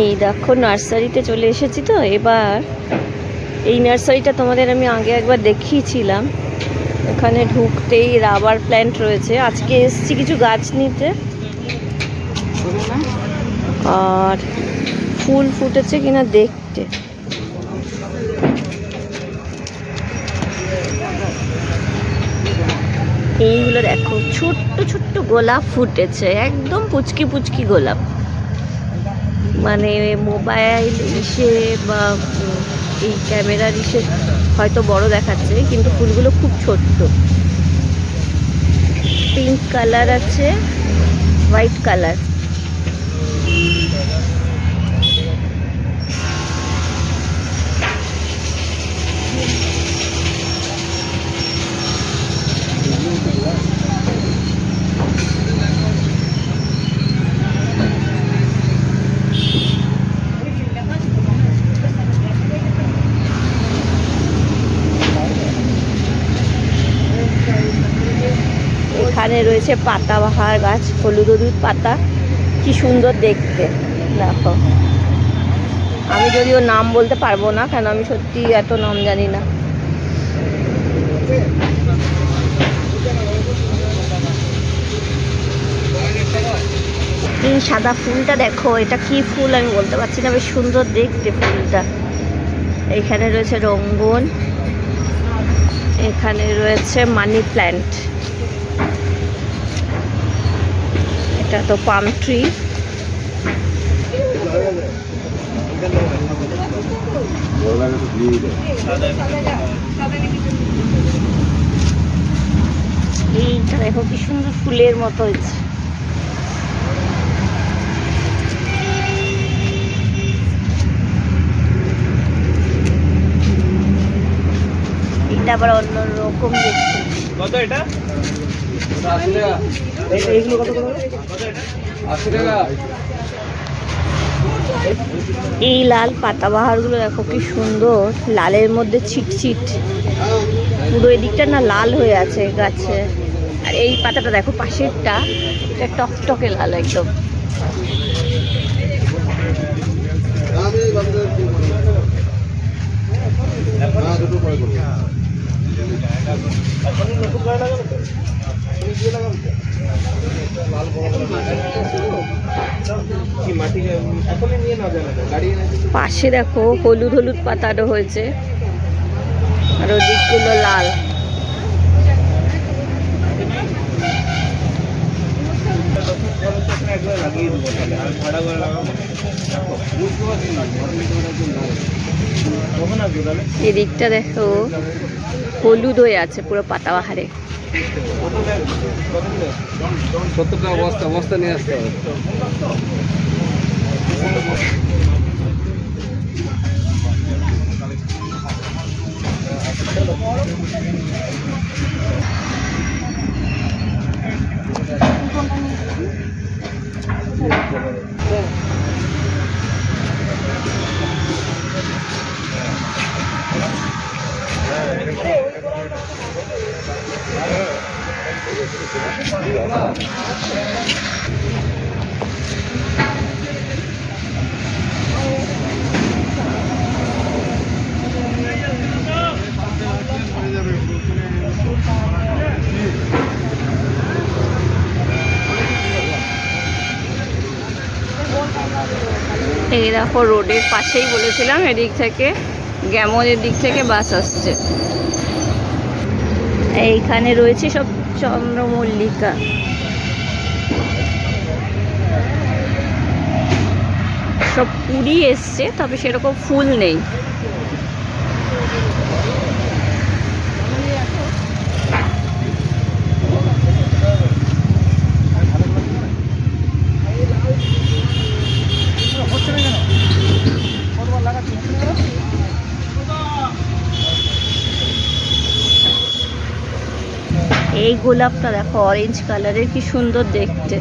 এই দেখো, নার্সারিতে চলে এসেছি তো, এবার এই নার্সারিটা তোমাদের আমি আগে একবার দেখিয়েছিলাম। এখানে ঢুকতেই রাবার প্ল্যান্ট রয়েছে। আজকে এসেছি কিছু গাছ নিতে। আর ফুল ফুটেছে কিনা দেখতে। এইগুলো দেখো ছোট্ট ছোট্ট গোলাপ ফুটেছে, একদম পুচকি পুচকি গোলাপ। মানে মোবাইল ইসে বা এই ক্যামেরার ইসে হয়তো বড় দেখাচ্ছে, কিন্তু ফুলগুলো খুব ছোট্ট। পিঙ্ক কালার আছে, হোয়াইট কালার। এখানে রয়েছে পাতাবাহার গাছ, হলুদ হলুদ পাতা। কি সুন্দর দেখতে, দেখো। আমি যদিও নাম বলতে পারব না, কেন আমি সত্যি এত নাম জানি না। সাদা ফুলটা দেখো, এটা কি ফুল আমি বলতে পারছি না, বেশ সুন্দর দেখতে ফুলটা। এখানে রয়েছে রঙ্গন, এখানে রয়েছে মানি প্ল্যান্ট। এটা তো পাম ট্রি এইটা দেখো কি সুন্দর ফুলের মতো হয়েছে। এটা আবার অন্য রকম দেখতে। কত এটা? এই লাল পাতাবাহারগুলো দেখো কি সুন্দর। লালের মধ্যে ছিটছিট পুরো এদিকটা না লাল হয়ে আছে গাছে। আর এই পাতাটা দেখো পাশেরটা। এটা টকটকে লাল একদম। পাশে দেখো হলুদ হলুদ পাতাটা হয়েছে। আর ওদিকগুলো লাল। এদিকটা দেখো, হলুদ হয়ে আছে পুরো কত কিলো সত্তর টাকা নিয়ে আসতে হবে। এই দেখো রোডের পাশেই বলেছিলাম, এদিক থেকে গ্যামনের দিক থেকে বাস আসছে। এইখানে রয়েছে সব চন্দ্রমল্লিকা। সব পুরী এসছে তবে সেরকম ফুল নেই। এই গোলাপটা দেখো অরেঞ্জ কালারের কি সুন্দর দেখতে।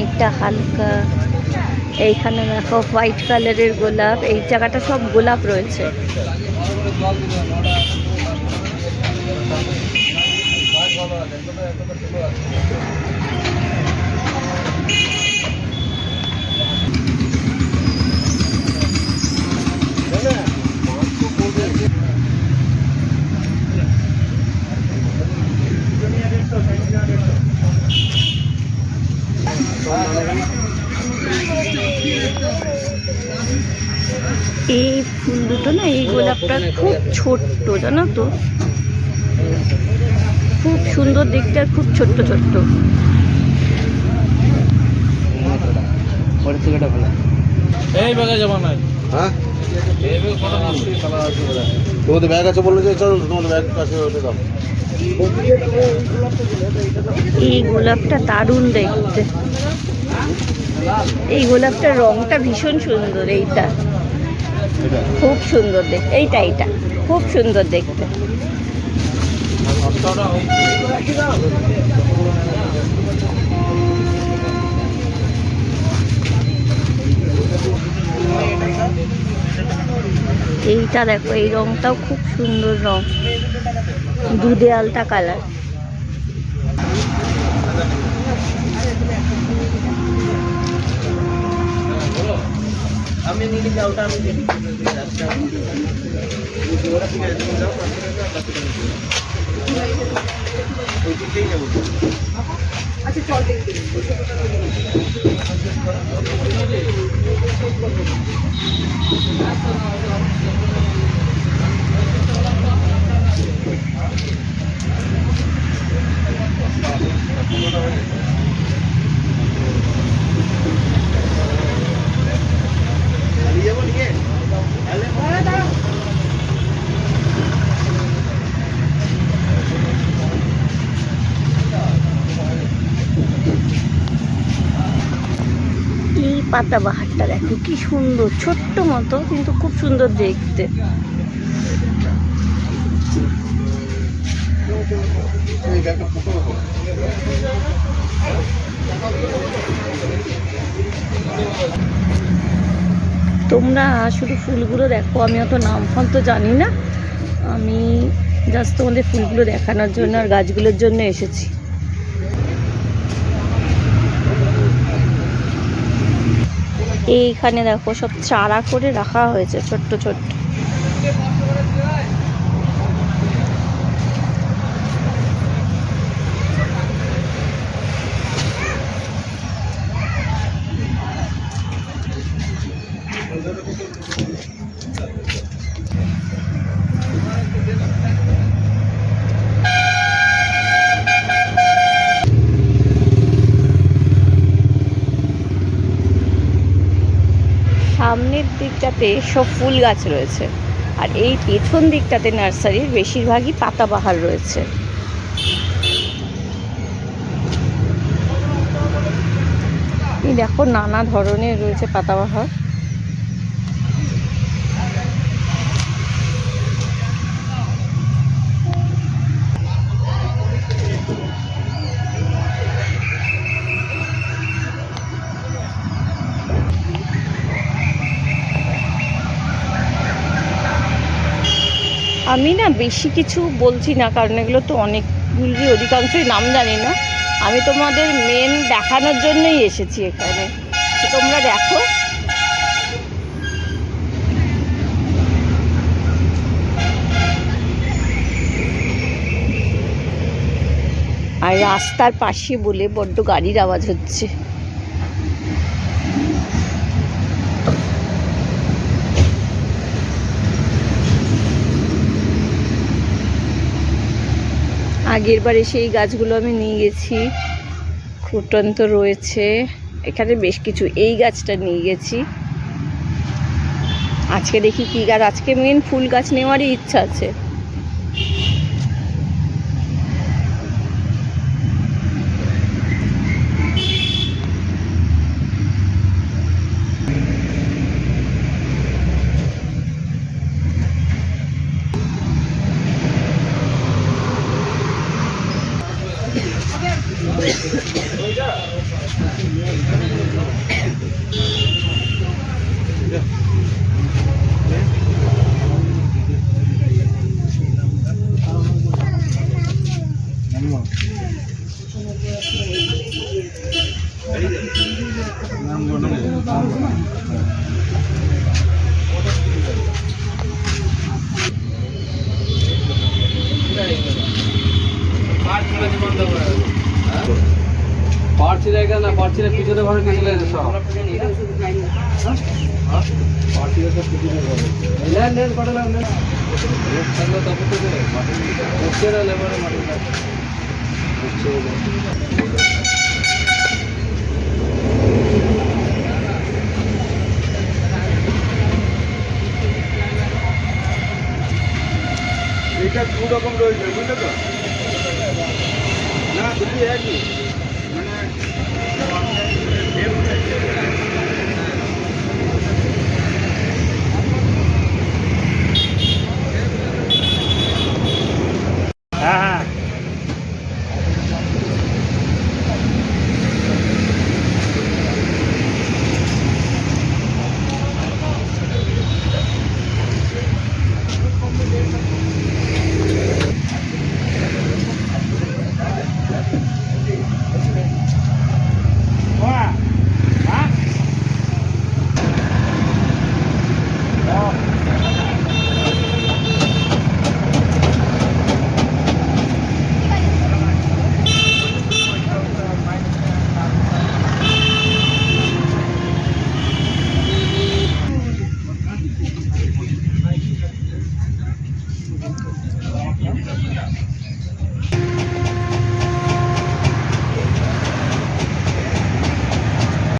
এইটা হালকা। এইখানে দেখো হোয়াইট কালারের গোলাপ। এই জায়গাটা সব গোলাপ রয়েছে। এই ফুল দুটো না এই গোলাপটা খুব ছোট্ট জানো তো? খুব সুন্দর দেখতে আর খুব ছোট্ট ছোট্ট। এই বাজার জমা নাই হ্যাঁ? তোমাদের ব্যাগ আছে বলল যে চলো তোমাদের ব্যাগ কাছে ওঠে দাও। এই গোলাপটা দারুণ দেখতে। এই গোলাপটার রংটা ভীষণ সুন্দর এইটা। খুব সুন্দর দেখতে এইটা এইটা। খুব সুন্দর দেখতে। এইটা দেখো, এই রংটাও খুব সুন্দর রং। দুধে আলতা কালার। আমি নিয়ে আমি দেখি ওরা ঠিক আছে এই পাতা বাহারটা দেখো, কি সুন্দর, ছোট্ট মতো, কিন্তু খুব সুন্দর দেখতে। তোমরা শুধু ফুলগুলো দেখো, আমি অত নাম ফাম তো জানি না আমি জাস্ট তোমাদের ফুলগুলো দেখানোর জন্য আর গাছগুলোর জন্য এসেছি এইখানে দেখো সব চারা করে রাখা হয়েছে ছোট্ট ছোট্ট। সামনের দিকটাতে সব ফুল গাছ রয়েছে। আর এই পেছন দিকটাতে নার্সারির বেশিরভাগই পাতাবাহার রয়েছে। দেখো নানা ধরনের রয়েছে পাতাবাহার। আমি না বেশি কিছু বলছি না, কারণ এগুলো তো অনেকগুলি অধিকাংশই নাম জানি না। আমি তোমাদের মেন দেখানোর জন্যই এসেছি এখানে। তোমরা দেখো। আর রাস্তার পাশে বলে বড্ড গাড়ির আওয়াজ হচ্ছে। আগের বারে সেই গাছগুলো আমি নিয়ে গেছি। ফুটন্ত রয়েছে। এখানে বেশ কিছু এই গাছটা নিয়ে গেছি। আজকে দেখি কি গাছ। আজকে মেন ফুল গাছ নেওয়ারই ইচ্ছা আছে পারছি না এখানে না পারছি না পিছনে ঘরে নিয়ে চলে এসে সব নেন নেন কটা লাগ নেন লোক থাকলে তারপর তো দেবে মাটি হচ্ছে না লেবারে মাটি হচ্ছে এটা দু রকম রয়েছে বুঝলে তো না দুটি একই মানে